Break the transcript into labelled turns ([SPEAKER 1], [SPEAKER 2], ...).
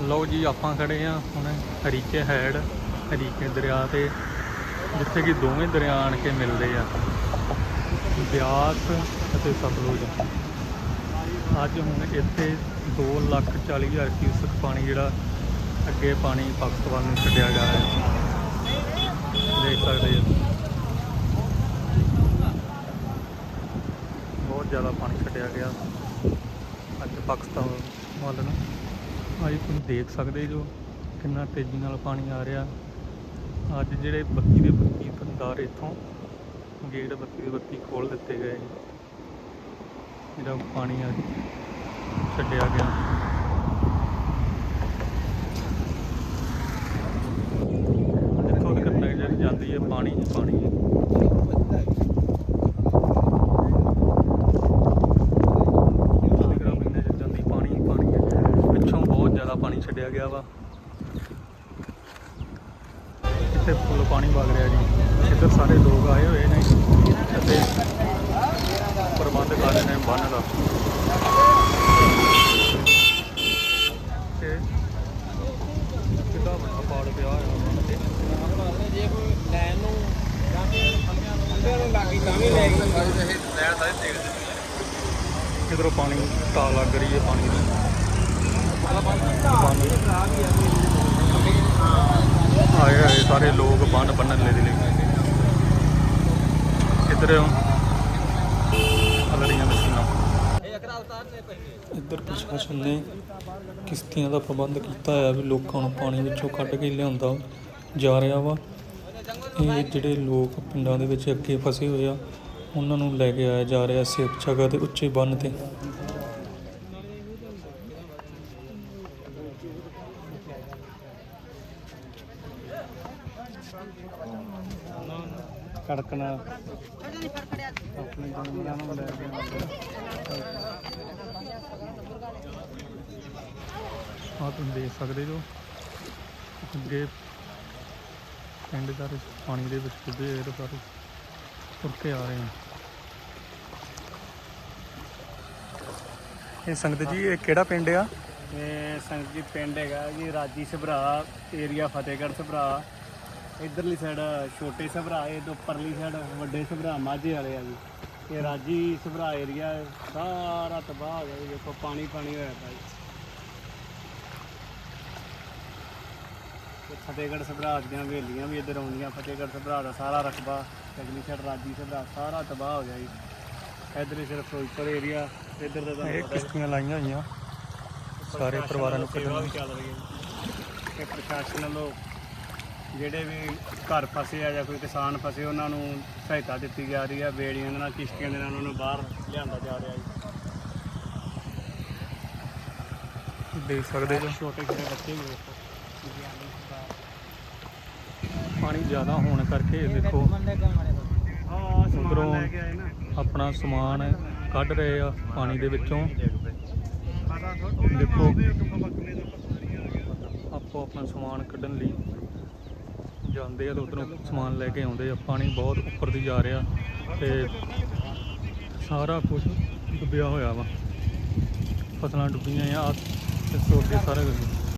[SPEAKER 1] ਲਓ ਜੀ ਆਪਾਂ ਖੜੇ ਆ ਹੁਣ ਹਰੀਕੇ ਹੈਡ ਹਰੀਕੇ ਦਰਿਆ ਤੇ ਜਿੱਥੇ ਕਿ ਦੋਵੇਂ ਦਰਿਆ ਆਣ ਕੇ ਮਿਲਦੇ ਆ। ਬਿਆਸ ਅਤੇ ਸਤਲੁਜ। ਅੱਜ ਹੁਣ ਇੱਥੇ 2,40,000 ਕਿਊਸਕ ਪਾਣੀ ਜਿਹੜਾ ਅੱਗੇ ਪਾਣੀ ਪਾਕਿਸਤਾਨ ਨੂੰ ਛੱਡਿਆ ਜਾ ਰਿਹਾ ਹੈ। ਦੇਖ ਸਕਦੇ ਹੋ। ਬਹੁਤ ਜ਼ਿਆਦਾ ਪਾਣੀ ਛੱਡਿਆ ਗਿਆ। ਅੱਜ ਪਾਕਿਸਤਾਨ ਵੱਲ ਨੂੰ। ਅੱਜ ਤੁਸੀਂ ਦੇਖ ਸਕਦੇ ਜੋ ਕਿੰਨਾ ਤੇਜ਼ੀ ਨਾਲ ਪਾਣੀ ਆ ਰਿਹਾ। ਅੱਜ ਜਿਹੜੇ ਬੱਤੀ ਦੇ ਬੱਤੀ ਬੰਦਾਰ ਇੱਥੋਂ ਗੇਟ ਬੱਤੀ ਦੇ ਬੱਤੀ ਖੋਲ ਦਿੱਤੇ ਗਏ ਜਿਹੜਾ ਪਾਣੀ ਅੱਜ ਛੱਡਿਆ ਗਿਆ। ਜਿੱਥੋਂ ਤੱਕ ਜਾਂਦੀ ਹੈ, ਪਾਣੀ ਪਾਣੀ ਹੈ ਨਿਗਰਾਂ ਵਿੱਚ ਨਜ਼ਰ ਜਾਂਦੀ ਪਾਣੀ ਹੀ ਪਾਣੀ ਹੈ ਪਿੱਛੋਂ ਬਹੁਤ ਜ਼ਿਆਦਾ ਪਾਣੀ ਛੱਡਿਆ ਗਿਆ ਵਾ। ਇੱਥੇ ਫੁੱਲ ਪਾਣੀ ਵਗ ਰਿਹਾ ਜੀ। ਇੱਧਰ ਸਾਰੇ ਲੋਕ ਆਏ ਹੋਏ ਨੇ ਅਤੇ ਪ੍ਰਬੰਧ ਕਰ ਰਹੇ ਨੇ ਬੰਨ ਦਾ। ਤੇ ਕਿੱਡਾ ਵੱਡਾ ਪਾੜ ਪਿਆ ਹੋਇਆ ਬੰਨ ਤੇ
[SPEAKER 2] ਜੇ ਕੋਈ ਲੈਣ ਨੂੰ ਜਾਂ ਫਿਰ ਅੰਦਿਆਂ ਨੂੰ ਲੱਗੀ ਤਾਂ ਵੀ ਲੈ ਗਈ ਲੈਣ ਸਾਰੇ ਦੇਖਦੇ
[SPEAKER 1] ਕਿਧਰੋਂ ਪਾਣੀ ਤਾ ਲੱਗ ਰਹੀ ਹੈ ਪਾਣੀ ਦੀ। ਪਾਣੀ ਆਏ ਆਏ ਸਾਰੇ ਲੋਕ ਬੰਨ ਬੰਨਣ ਲੈ ਦੇ ਲਈ ਇੱਧਰ ਅਲੜੀਆਂ ਮਸ਼ੀਨਾਂ ਇੱਧਰ ਪ੍ਰਸ਼ਾਸਨ ਨੇ ਕਿਸ਼ਤੀਆਂ ਦਾ ਪ੍ਰਬੰਧ ਕੀਤਾ ਹੋਇਆ ਵੀ ਲੋਕਾਂ ਨੂੰ ਪਾਣੀ ਵਿੱਚੋਂ ਕੱਢ ਕੇ ਲਿਆਂਦਾ ਜਾ ਰਿਹਾ ਵਾ। ਇਹ ਜਿਹੜੇ ਲੋਕ ਪਿੰਡਾਂ ਦੇ ਵਿੱਚ ਅੱਗੇ ਫਸੇ ਹੋਏ ਆ, ਉਹਨਾਂ ਨੂੰ ਲੈ ਕੇ ਆਇਆ ਜਾ ਰਿਹਾ ਸੇਫ ਜਗ੍ਹਾ ਤੇ ਉੱਚੇ ਬੰਨ ਤੇ। ਕੜਕਣਾ। ਆਪਣੇ ਜਾਨਵਰਾਂ ਨੂੰ ਲੈ ਕੇ ਆ ਤੁਸੀਂ ਦੇਖ ਸਕਦੇ ਜੋ ਅੱਗੇ ਪਿੰਡ ਦਾ ਪਾਣੀ ਦੇ ਵਿੱਚ ਡੁੱਬੇ ਹੋਏ ਸਾਰੇ। ਤੁਰ ਕੇ ਆ ਰਹੇ ਨੇ। ਇਹ ਸੰਗਤ ਜੀ, ਇਹ ਕਿਹੜਾ ਪਿੰਡ ਆ?
[SPEAKER 2] ਇਹ ਸੰਗਤ ਜੀ ਪਿੰਡ ਹੈਗਾ ਜੀ ਰਾਜੀ ਸਭਰਾ ਏਰੀਆ ਫਤਿਹਗੜ੍ਹ ਸਭਰਾ। ਇਧਰਲੀ ਸਾਈਡ ਛੋਟੇ ਸਭਰਾ ਇਹ ਤੋਂ ਪਰਲੀ ਸਾਈਡ ਵੱਡੇ ਸਭਰਾ ਮਾਝੇ ਵਾਲੇ ਆ ਜੀ। ਇਹ ਰਾਜੀ ਸਭਰਾ ਏਰੀਆ ਸਾਰਾ ਤਬਾਹ ਹੋ ਗਿਆ ਜੀ ਦੇਖੋ ਪਾਣੀ ਪਾਣੀ ਹੋਇਆ ਪਿਆ ਜੀ। ਤੇ ਫਤਿਹਗੜ੍ਹ ਸਭਰਾ ਦੀਆਂ ਹਵੇਲੀਆਂ ਵੀ ਇੱਧਰ ਆਉਂਦੀਆਂ ਫਤਿਹਗੜ੍ਹ ਸਭਰਾ ਦਾ ਸਾਰਾ ਰਕਬਾ ਅਗਲੀ ਸਾਈਡ ਰਾਜੀ ਸਭਰਾ ਸਾਰਾ ਤਬਾਹ ਹੋ ਗਿਆ ਜੀ। ਇਧਰ ਸਿਰਫ ਫਿਰੋਜ਼ਪੁਰ ਏਰੀਆ ਇੱਧਰ ਦਾ
[SPEAKER 1] ਇਹ ਕਿਸ਼ਤੀਆਂ ਲਾਈਆਂ ਹੋਈਆਂ। ਸਾਰੇ ਪਰਿਵਾਰਾਂ ਨੂੰ
[SPEAKER 2] ਸੇਵਾ ਵੀ ਚੱਲ ਰਹੀ ਹੈ। ਤੇ ਪ੍ਰਸ਼ਾਸਨ ਵੱਲੋਂ ਜਿਹੜੇ ਵੀ ਘਰ ਫਸੇ ਆ ਜਾਂ ਕੋਈ ਕਿਸਾਨ ਫਸੇ ਉਹਨਾਂ ਨੂੰ ਸਹਾਇਤਾ ਦਿੱਤੀ ਜਾ ਰਹੀ ਹੈ। ਬੇੜੀਆਂ ਦੇ ਨਾਲ ਕਿਸ਼ਤੀਆਂ ਦੇ ਨਾਲ ਉਹਨਾਂ ਨੂੰ ਬਾਹਰ ਲਿਆਂਦਾ ਜਾ ਰਿਹਾ ਹੈ।
[SPEAKER 1] ਦੇਖ ਸਕਦੇ ਜੋ।
[SPEAKER 2] ਛੋਟੇ ਛੋਟੇ ਬੱਚੇ ਵੀ
[SPEAKER 1] ਪਾਣੀ ਜ਼ਿਆਦਾ ਹੋਣ ਕਰਕੇ ਦੇਖੋ
[SPEAKER 2] ਹਾਂ ਸਮਾਨ ਲੈ ਕੇ ਆਏ ਨਾ।
[SPEAKER 1] ਆਪਣਾ ਸਮਾਨ ਕੱਢ ਰਹੇ ਆ ਪਾਣੀ ਦੇ ਵਿੱਚੋਂ। ਦੇਖੋ। ਆਪੋ ਆਪਣਾ ਸਮਾਨ ਕੱਢਣ ਲਈ ਜਾਂਦੇ ਆ ਤੇ ਉਧਰੋਂ ਸਮਾਨ ਲੈ ਕੇ ਆਉਂਦੇ ਆ। ਪਾਣੀ ਬਹੁਤ ਉੱਪਰ ਦੀ ਜਾ ਰਿਹਾ ਤੇ ਸਾਰਾ ਕੁਝ ਡੁੱਬਿਆ ਹੋਇਆ ਵਾ। ਫਸਲਾਂ ਡੁੱਬੀਆਂ ਆ ਤੇ ਸੋ ਅੱਗੇ ਸਾਰਾ ਕੁਝ